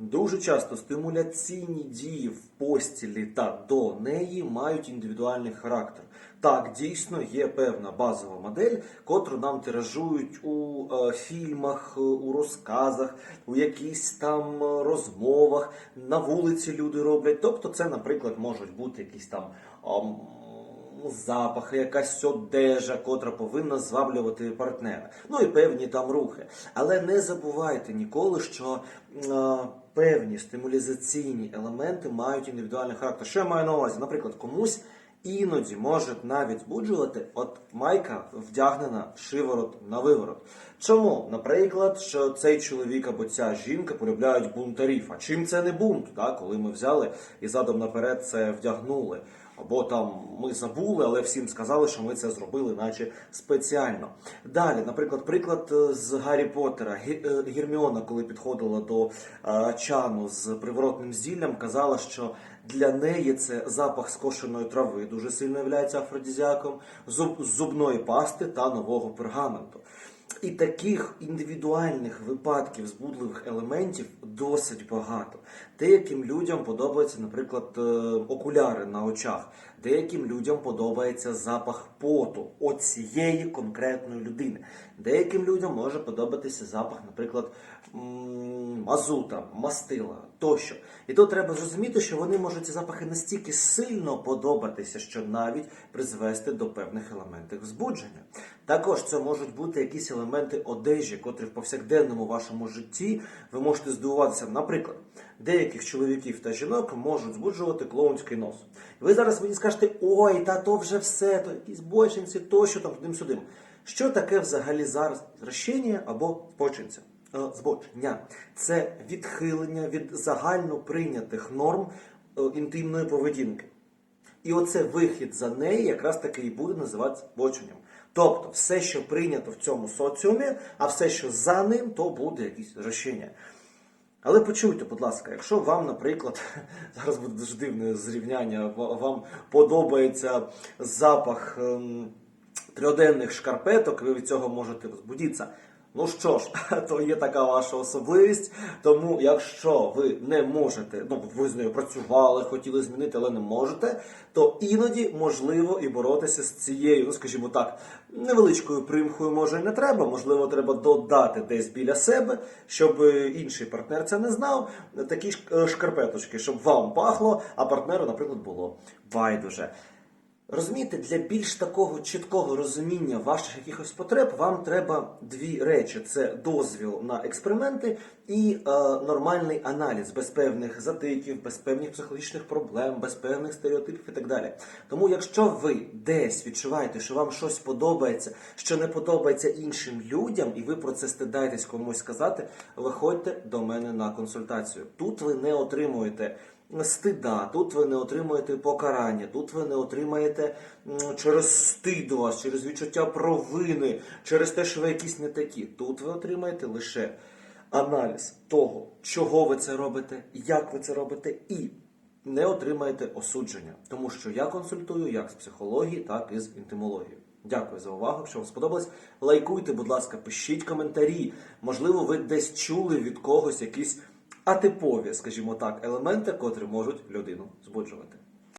Дуже часто стимуляційні дії в постілі та до неї мають індивідуальний характер. Так, дійсно є певна базова модель, котру нам тиражують у е, фільмах, е, у розказах, у якісь там е, розмовах, на вулиці люди роблять. Тобто, це, наприклад, можуть бути якісь там. ам, запахи, якась одежа, котра повинна зваблювати партнера. Ну і певні там рухи. Але не забувайте ніколи, що е, певні стимулізаційні елементи мають індивідуальний характер. Що я маю на увазі? Наприклад, комусь. Іноді може навіть збуджувати, от майка вдягнена шиворот на виворот. Чому? Наприклад, що цей чоловік або ця жінка полюбляють бунтарів. А чим це не бунт? Так? Коли ми взяли і задом наперед це вдягнули. Або там ми забули, але всім сказали, що ми це зробили, наче спеціально. Далі, наприклад, приклад е, з Гаррі Поттера. Е, Герміона, коли підходила до е, чану з приворотним зіллям, казала, що для неї це запах скошеної трави дуже сильно є афродізіаком, зуб, зубної пасти та нового пергаменту. І таких індивідуальних випадків збудливих елементів досить багато. Деяким людям подобаються, наприклад, е, окуляри на очах. Деяким людям подобається запах поту оцієї конкретної людини. Деяким людям може подобатися запах, наприклад, мазута, мастила тощо. І то треба зрозуміти, що вони можуть ці запахи настільки сильно подобатися, що навіть призвести до певних елементів збудження. Також це можуть бути якісь елементи одежі, котрі в повсякденному вашому житті ви можете здивуватися. Наприклад, деяких чоловіків та жінок можуть збуджувати клоунський нос. Ви зараз мені скажете, ой, та то вже все, то якісь бочинці, тощо там тудим сюдим. Що таке взагалі зараз зрощення або збочинця? Е, Збочення це відхилення від загально прийнятих норм е, інтимної поведінки. І оце вихід за неї якраз таки і буде називатися збоченням. Тобто, все, що прийнято в цьому соціумі, а все, що за ним, то буде якесь рішення. Але почуйте, будь ласка, якщо вам, наприклад, зараз буде дуже дивне зрівняння, вам подобається запах ем, трьоденних шкарпеток, ви від цього можете возбудитися. Ну що ж, то є така ваша особливість. Тому, якщо ви не можете, ну ви з нею працювали, хотіли змінити, але не можете, то іноді можливо і боротися з цією, ну скажімо так, невеличкою примхою може і не треба. Можливо, треба додати десь біля себе, щоб інший партнер це не знав. Такі е, шкарпеточки, щоб вам пахло, а партнеру, наприклад, було байдуже. Розумієте, для більш такого чіткого розуміння ваших якихось потреб вам треба дві речі: це дозвіл на експерименти і е, нормальний аналіз без певних затиків, без певних психологічних проблем, без певних стереотипів і так далі. Тому, якщо ви десь відчуваєте, що вам щось подобається, що не подобається іншим людям, і ви про це стидаєтесь комусь сказати, виходьте до мене на консультацію. Тут ви не отримуєте стида, тут ви не отримуєте покарання, тут ви не отримаєте через стид вас, через відчуття провини, через те, що ви якісь не такі. Тут ви отримаєте лише аналіз того, чого ви це робите, як ви це робите, і не отримаєте осудження. Тому що я консультую як з психології, так і з інтимології. Дякую за увагу. Якщо вам сподобалось, лайкуйте, будь ласка, пишіть коментарі. Можливо, ви десь чули від когось якісь атипові, скажімо так, елементи, котрі можуть людину збуджувати.